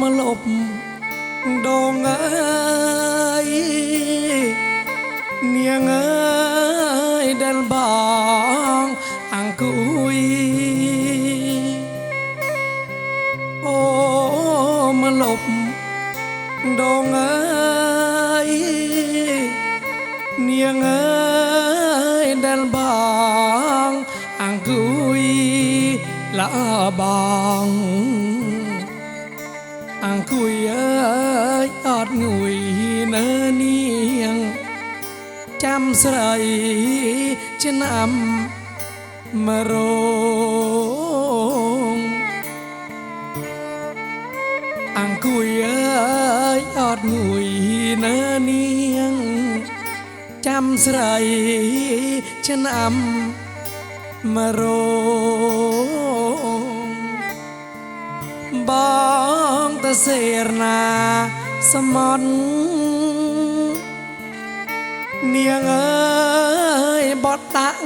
มาหลบดงเอ้เนียงเอ้ยเดินบางอังคุยโอ้มาหลบดงเอ้เนียงเอ้ยเดินบางอังคุยละบาง អង្គុយអើយអត់ងួយនៅនាង ចាំស្រីឆ្នាំមករងអង្គុយអើយអត់ងួយនៅនាង ចាំស្រីឆ្នាំមករងបង តសេរណាសមន់នាងអើយបតតាក់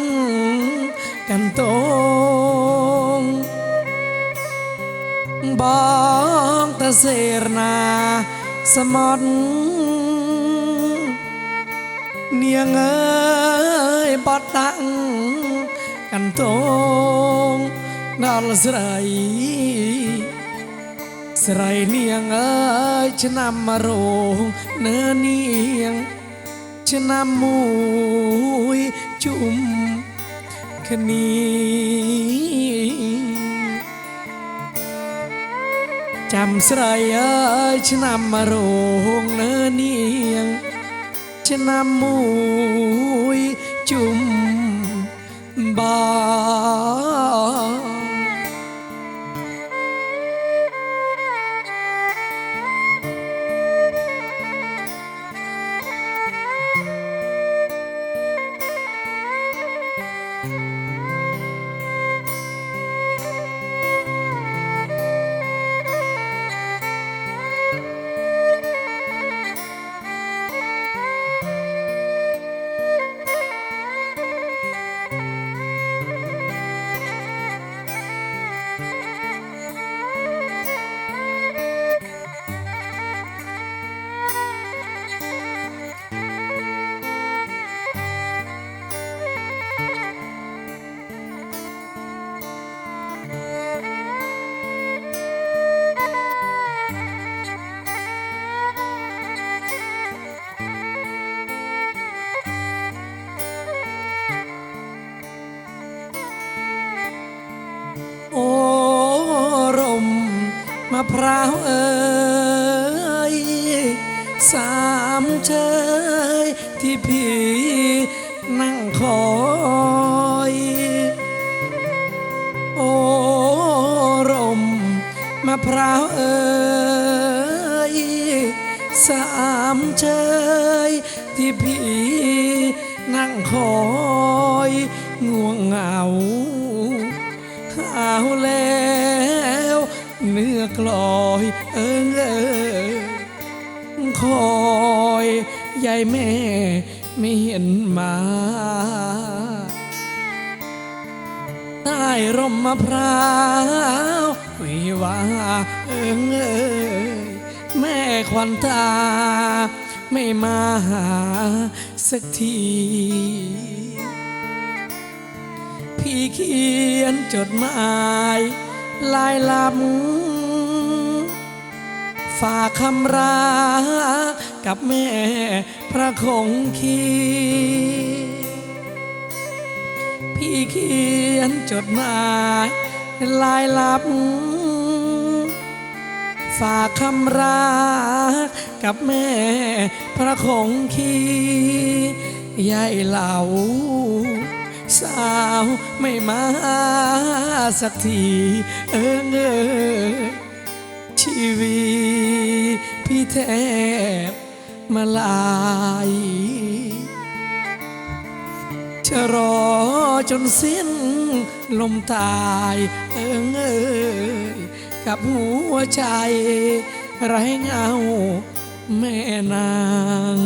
កាន់តងបងតសេរណាសមន់នាងអើយបតតាក់កាន់តងដល់ស្រី ស្រីនាងអើយឆ្នាំរោងនៅនាង ឆ្នាំមួយជុំគ្នាចាំស្រីអើយឆ្នាំរោងនៅនាង ឆ្នាំមួយជុំបា พร้าวเอ้ยสามเชยที่พี่นั่งคอยโอ้รมมะพร้าวเอ้ยสามเชยที่พี่นั่งคอยง่วงเหงาเอาแล้ว เนื้อกลอยเอิงเอยคอยยายแม่ไม่เห็นมาใต้ร่มมะพร้าววิวาเอิงเอยแม่ควันตา ไม่มาหาสักที พี่เขียนจดหมาย ลายลำฝากคำรักกับแม่พระคงคี พี่เขียนจดหมายลายลับ ฝากคำรักกับแม่พระคงคียายเหล่า สาวไม่มาสักทีเอิงเอยชีวิตพี่แทบมาลายจะรอจนสิ้นลมตายเอิงเอยกับหัวใจไร้เงาแม่นาง